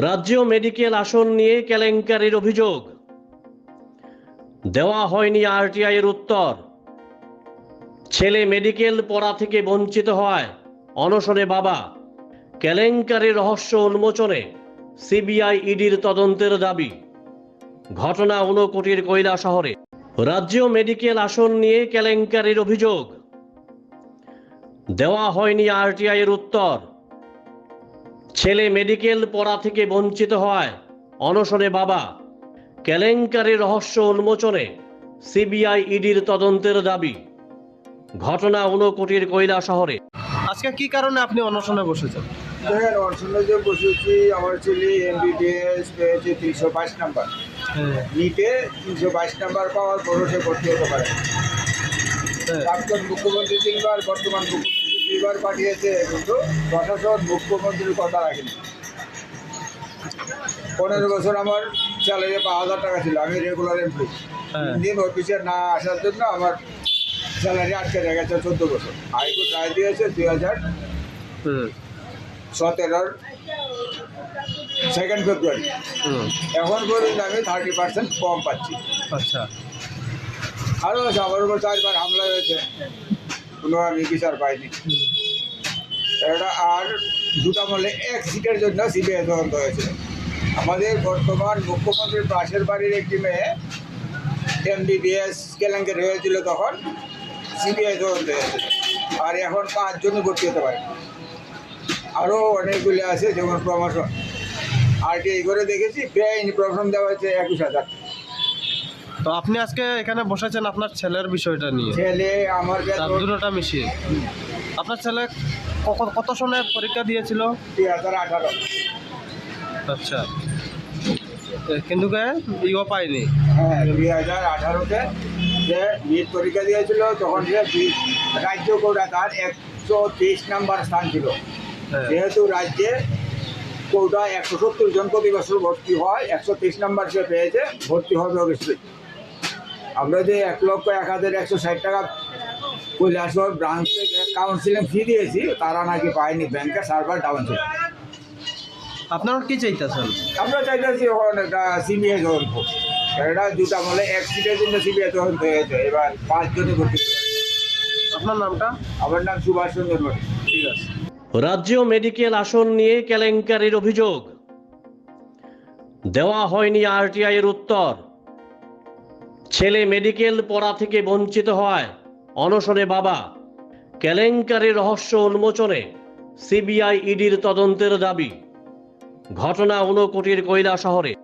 রাজ্য মেডিকেল আসন নিয়ে কেলেঙ্কারির অভিযোগ। দেওয়া হয়নি আরটিআই এর উত্তর। ছেলে মেডিকেল পড়া থেকে বঞ্চিত হয় অনশনে বাবা। কেলেঙ্কারির রহস্য উন্মোচনে সিবিআই ইডির তদন্তের দাবি। ঘটনা ঊনকোটির কৈলা শহরে। রাজ্য মেডিকেল আসন নিয়ে কেলেঙ্কারির অভিযোগ। দেওয়া হয়নি আরটিআই এর উত্তর। ছেলে মেডিকেল পড়া থেকে বঞ্চিত হয়। অনশনে বাবা। কেলেঙ্কারির রহস্য উন্মোচনে সিবিআই ইডির তদন্তের দাবি। ঘটনা ঊনকোটির কয়লা শহরে। আজকে কি কারণে আপনি অনশনে বসেছেন? দেখেন অর্চনা যে বসেছি আমার ছেলে এমবিবিএস পেয়েছে তিনশো বাইশ নাম্বার। হ্যাঁ। নিটে তিনশো বাইশ নাম্বার পাওয়ার পরও সে ভর্তি হতে পারে। প্রাক্তন মুখ্যমন্ত্রী তিনবার বর্তমান মুখ্যমন্ত্রী দুইবার পাঠিয়েছে কিন্তু প্রশাসন মুখ্যমন্ত্রীর কথা রাখেনি। পনেরো বছর আমার স্যালারি পাঁচ হাজার টাকা ছিল আমি রেগুলার এমপ্লয়ি হ্যাঁ। দিন অফিসে না আসার জন্য আমার স্যালারি আটকে রেখে গেছে চোদ্দ বছর। হাইকোর্ট রায় দিয়েছে দুই হাজার সতেরোর সেকেন্ড ফেব্রুয়ারি হুম। এখন পর্যন্ত আমি থার্টি পার্সেন্ট কম পাচ্ছি। আচ্ছা। আরও আছে আমার উপর চারবার হামলা হয়েছে। কোনো বিচার পাইনি। আর দুটা মলে এক সিটের জন্য সিবিআই তদন্ত হয়েছিল আমাদের বর্তমান মুখ্যমন্ত্রীর পাশের বাড়ির একটি মেয়ে এমবিবিএস কেলেঙ্কারি হয়েছিল তখন, সিবিআই তদন্ত হয়েছিল আর এখন পাঁচজনই ভর্তি হতে পারে। আরও অনেকগুলি আছে যেমন প্রমোশন। আরটিআই করে দেখেছি বেআইনি প্রমোশন দেওয়া হয়েছে একুশ হাজার। তো আপনি আজকে এখানে বসেছেন আপনার ছেলের বিষয়টা নিয়ে। ছেলে আমার দুটোটা মিশিয়ে। আপনার ছেলে কত সনে পরীক্ষা দিয়েছিল? দুই হাজার আঠারো। আচ্ছা। কিন্তু কে? ইও পাইনি হ্যাঁ দুই হাজার আঠারোতে যে নিট পরীক্ষা দিয়েছিল তখন সে রাজ্য কোটা তার একশো তেইশ নাম্বার স্থান ছিল। হ্যাঁ। যেহেতু রাজ্যে কোটা একশো সত্তর জন প্রতি বছর ভর্তি হয় একশো তেইশ নাম্বার সে পেয়েছে ভর্তি হবে অবশ্যই। আমরা যে এক লক্ষ এক হাজার একশো ষাট টাকা কৈলাসহর ব্রাঞ্চ থেকে কাউন্সিলিং ফি দিয়েছি তারা নাকি পায়নি ব্যাংকের সার্ভার ডাউন ছিল আপনারা কি চাইতেছেন? আমরা চাইতেছি ওখানে একটা সিবিআই তদন্ত এটা দুটা বলে এক সিটের জন্য সিবিআই তদন্ত হয়েছে এবার পাঁচজনই ভর্তি। আপনার নামটা? আমার নাম সুভাষ চন্দ্র ভট্ট ঠিক আছে। রাজ্য মেডিকেল আসন নিয়ে কেলেঙ্কারির অভিযোগ। দেওয়া হয়নি আরটিআই এর উত্তর। ছেলে মেডিকেল পড়া থেকে বঞ্চিত হয়। অনশনে বাবা। কেলেঙ্কারি রহস্য উন্মোচনে সিবিআই ইডির তদন্তের দাবি। ঘটনা ঊনকোটির কয়লা শহরে